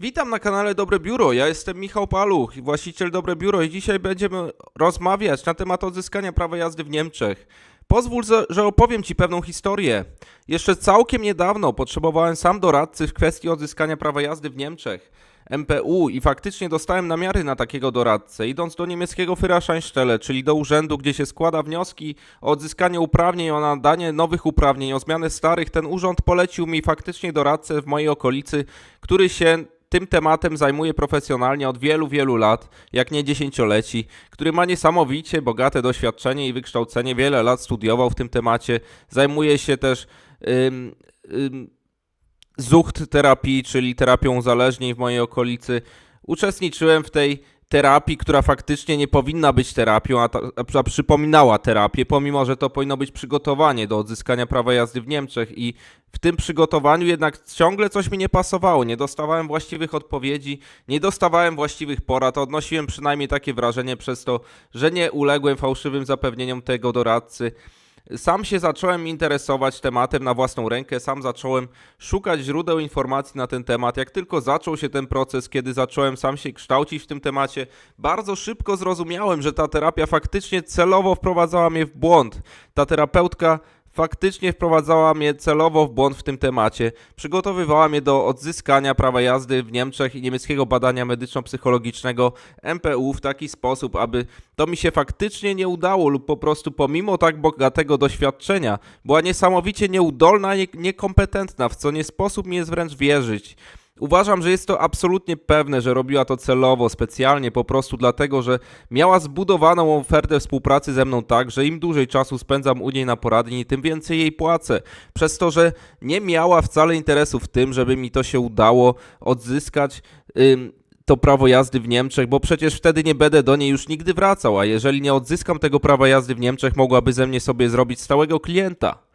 Witam na kanale Dobre Biuro. Ja jestem Michał Paluch, właściciel Dobre Biuro i dzisiaj będziemy rozmawiać na temat odzyskania prawa jazdy w Niemczech. Pozwól, że- opowiem Ci pewną historię. Jeszcze całkiem niedawno potrzebowałem sam doradcy w kwestii odzyskania prawa jazdy w Niemczech. MPU i faktycznie dostałem namiary na takiego doradcę. Idąc do niemieckiego Führerscheinstelle, czyli do urzędu, gdzie się składa wnioski o odzyskanie uprawnień, o nadanie nowych uprawnień, o zmianę starych, ten urząd polecił mi faktycznie doradcę w mojej okolicy, który się tym tematem zajmuje profesjonalnie od wielu, wielu lat, jak nie dziesięcioleci, który ma niesamowicie bogate doświadczenie i wykształcenie, wiele lat studiował w tym temacie, zajmuje się też ym, ym, zucht terapii, czyli terapią uzależnień w mojej okolicy. Uczestniczyłem w tej terapii, która faktycznie nie powinna być terapią, a, ta, a, przypominała terapię, pomimo że to powinno być przygotowanie do odzyskania prawa jazdy w Niemczech. I w tym przygotowaniu jednak ciągle coś mi nie pasowało, nie dostawałem właściwych odpowiedzi, nie dostawałem właściwych porad, odnosiłem przynajmniej takie wrażenie przez to, że nie uległem fałszywym zapewnieniom tego doradcy. Sam się zacząłem interesować tematem na własną rękę, sam zacząłem szukać źródeł informacji na ten temat. Jak tylko zaczął się ten proces, kiedy zacząłem sam się kształcić w tym temacie, bardzo szybko zrozumiałem, że ta terapia faktycznie celowo wprowadzała mnie w błąd. Ta terapeutka faktycznie wprowadzała mnie celowo w błąd w tym temacie. Przygotowywała mnie do odzyskania prawa jazdy w Niemczech i niemieckiego badania medyczno-psychologicznego MPU w taki sposób, aby to mi się faktycznie nie udało lub po prostu pomimo tak bogatego doświadczenia była niesamowicie nieudolna i niekompetentna, w co nie sposób mi jest wręcz wierzyć. Uważam, że jest to absolutnie pewne, że robiła to celowo, specjalnie, po prostu dlatego, że miała zbudowaną ofertę współpracy ze mną tak, że im dłużej czasu spędzam u niej na poradni, tym więcej jej płacę. Przez to, że nie miała wcale interesu w tym, żeby mi to się udało odzyskać. Ym, to prawo jazdy w Niemczech, bo przecież wtedy nie będę do niej już nigdy wracał, a jeżeli nie odzyskam tego prawa jazdy w Niemczech, mogłaby ze mnie sobie zrobić stałego klienta.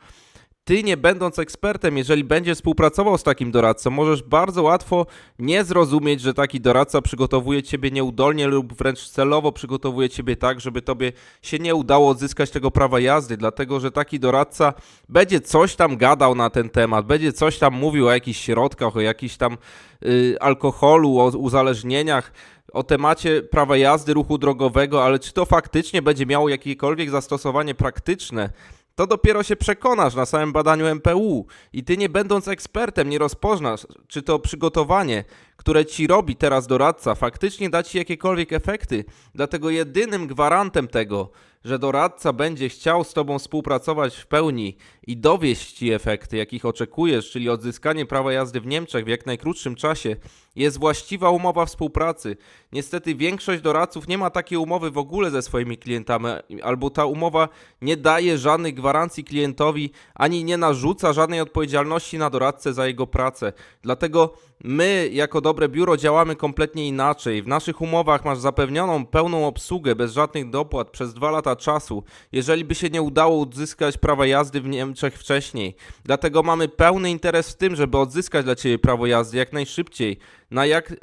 Ty, nie będąc ekspertem, jeżeli będziesz współpracował z takim doradcą, możesz bardzo łatwo nie zrozumieć, że taki doradca przygotowuje ciebie nieudolnie lub wręcz celowo przygotowuje ciebie tak, żeby tobie się nie udało odzyskać tego prawa jazdy, dlatego że taki doradca będzie coś tam gadał na ten temat, będzie coś tam mówił o jakichś środkach, o jakichś tam y, alkoholu, o uzależnieniach o temacie prawa jazdy, ruchu drogowego, ale czy to faktycznie będzie miało jakiekolwiek zastosowanie praktyczne, to dopiero się przekonasz na samym badaniu MPU i ty nie będąc ekspertem nie rozpoznasz, czy to przygotowanie, które ci robi teraz doradca, faktycznie da ci jakiekolwiek efekty. Dlatego jedynym gwarantem tego, że doradca będzie chciał z tobą współpracować w pełni i dowieść ci efekty, jakich oczekujesz, czyli odzyskanie prawa jazdy w Niemczech w jak najkrótszym czasie, jest właściwa umowa współpracy. Niestety większość doradców nie ma takiej umowy w ogóle ze swoimi klientami, albo ta umowa nie daje żadnych gwarancji klientowi, ani nie narzuca żadnej odpowiedzialności na doradcę za jego pracę. Dlatego my, jako dobre biuro, działamy kompletnie inaczej. W naszych umowach masz zapewnioną pełną obsługę bez żadnych dopłat przez dwa lata czasu, jeżeli by się nie udało odzyskać prawa jazdy w Niemczech wcześniej. Dlatego mamy pełny interes w tym, żeby odzyskać dla Ciebie prawo jazdy jak najszybciej, na jak, y,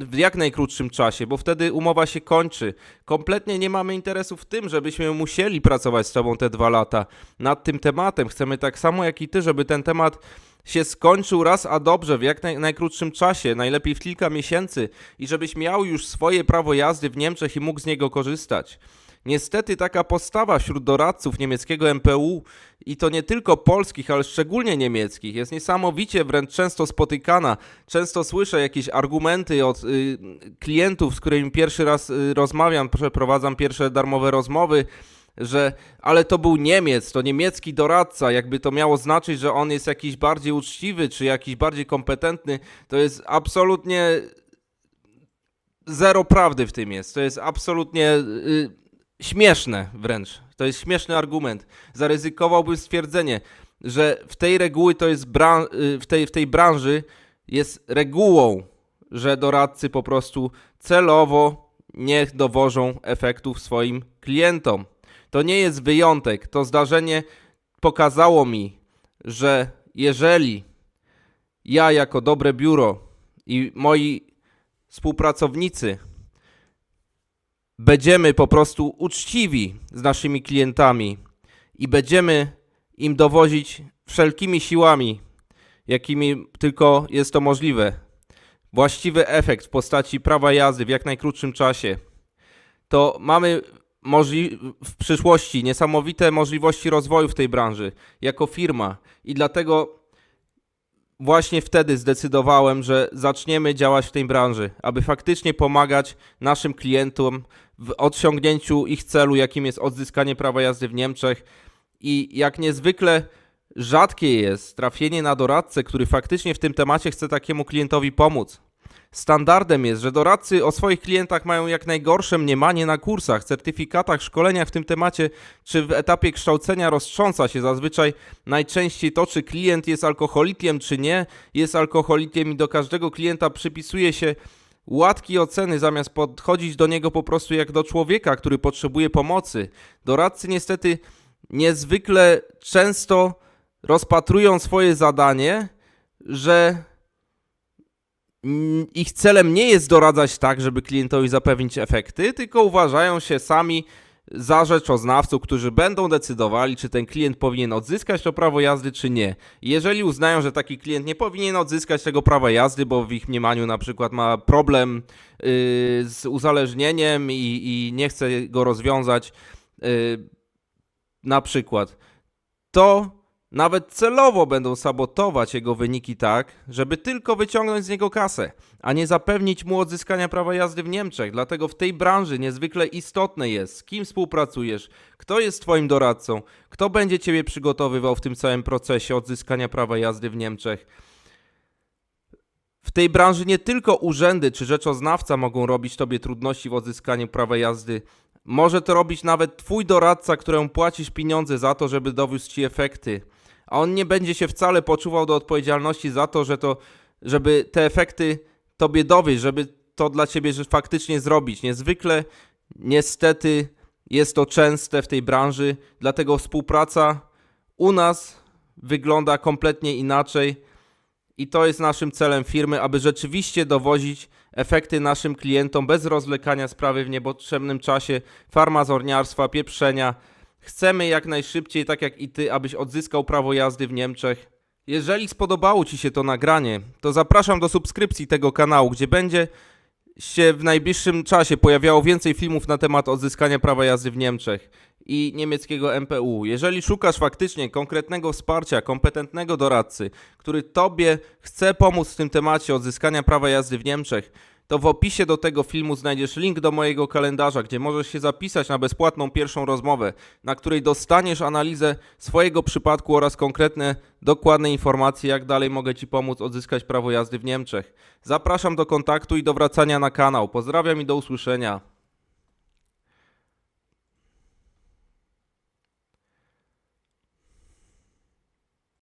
w jak najkrótszym czasie, bo wtedy umowa się kończy. Kompletnie nie mamy interesu w tym, żebyśmy musieli pracować z Tobą te dwa lata nad tym tematem. Chcemy tak samo jak i Ty, żeby ten temat się skończył raz a dobrze w jak naj, najkrótszym czasie, najlepiej w kilka miesięcy i żebyś miał już swoje prawo jazdy w Niemczech i mógł z niego korzystać. Niestety taka postawa wśród doradców niemieckiego MPU i to nie tylko polskich, ale szczególnie niemieckich jest niesamowicie wręcz często spotykana. Często słyszę jakieś argumenty od y, klientów, z którymi pierwszy raz y, rozmawiam, przeprowadzam pierwsze darmowe rozmowy że ale to był Niemiec, to niemiecki doradca, jakby to miało znaczyć, że on jest jakiś bardziej uczciwy, czy jakiś bardziej kompetentny, to jest absolutnie zero prawdy w tym jest. To jest absolutnie y, śmieszne wręcz. To jest śmieszny argument. Zaryzykowałbym stwierdzenie, że w tej reguły to jest y, w, tej, w tej branży jest regułą, że doradcy po prostu celowo nie dowożą efektów swoim klientom. To nie jest wyjątek. To zdarzenie pokazało mi, że jeżeli ja jako dobre biuro i moi współpracownicy będziemy po prostu uczciwi z naszymi klientami i będziemy im dowozić wszelkimi siłami, jakimi tylko jest to możliwe, właściwy efekt w postaci prawa jazdy w jak najkrótszym czasie, to mamy możli- w przyszłości niesamowite możliwości rozwoju w tej branży jako firma i dlatego właśnie wtedy zdecydowałem, że zaczniemy działać w tej branży, aby faktycznie pomagać naszym klientom w osiągnięciu ich celu, jakim jest odzyskanie prawa jazdy w Niemczech. I jak niezwykle rzadkie jest trafienie na doradcę, który faktycznie w tym temacie chce takiemu klientowi pomóc. Standardem jest, że doradcy o swoich klientach mają jak najgorsze mniemanie na kursach, certyfikatach, szkoleniach w tym temacie, czy w etapie kształcenia roztrząsa się zazwyczaj najczęściej to, czy klient jest alkoholikiem, czy nie jest alkoholikiem i do każdego klienta przypisuje się łatki oceny, zamiast podchodzić do niego po prostu jak do człowieka, który potrzebuje pomocy. Doradcy niestety niezwykle często rozpatrują swoje zadanie, że ich celem nie jest doradzać tak, żeby klientowi zapewnić efekty, tylko uważają się sami za rzeczoznawców, którzy będą decydowali, czy ten klient powinien odzyskać to prawo jazdy, czy nie. Jeżeli uznają, że taki klient nie powinien odzyskać tego prawa jazdy, bo w ich mniemaniu na przykład ma problem yy, z uzależnieniem i, i nie chce go rozwiązać, yy, na przykład, to nawet celowo będą sabotować jego wyniki tak, żeby tylko wyciągnąć z niego kasę, a nie zapewnić mu odzyskania prawa jazdy w Niemczech. Dlatego w tej branży niezwykle istotne jest, z kim współpracujesz, kto jest twoim doradcą, kto będzie ciebie przygotowywał w tym całym procesie odzyskania prawa jazdy w Niemczech. W tej branży nie tylko urzędy czy rzeczoznawca mogą robić tobie trudności w odzyskaniu prawa jazdy. Może to robić nawet twój doradca, któremu płacisz pieniądze za to, żeby dowiózł ci efekty. A on nie będzie się wcale poczuwał do odpowiedzialności za to, że to, żeby te efekty tobie dowieść, żeby to dla ciebie faktycznie zrobić. Niezwykle, niestety, jest to częste w tej branży, dlatego współpraca u nas wygląda kompletnie inaczej. I to jest naszym celem firmy, aby rzeczywiście dowozić efekty naszym klientom bez rozwlekania sprawy w niepotrzebnym czasie, farmazorniarstwa, pieprzenia. Chcemy jak najszybciej, tak jak i ty, abyś odzyskał prawo jazdy w Niemczech. Jeżeli spodobało ci się to nagranie, to zapraszam do subskrypcji tego kanału, gdzie będzie się w najbliższym czasie pojawiało więcej filmów na temat odzyskania prawa jazdy w Niemczech i niemieckiego MPU. Jeżeli szukasz faktycznie konkretnego wsparcia, kompetentnego doradcy, który Tobie chce pomóc w tym temacie odzyskania prawa jazdy w Niemczech, to w opisie do tego filmu znajdziesz link do mojego kalendarza, gdzie możesz się zapisać na bezpłatną pierwszą rozmowę, na której dostaniesz analizę swojego przypadku oraz konkretne, dokładne informacje, jak dalej mogę Ci pomóc odzyskać prawo jazdy w Niemczech. Zapraszam do kontaktu i do wracania na kanał. Pozdrawiam i do usłyszenia.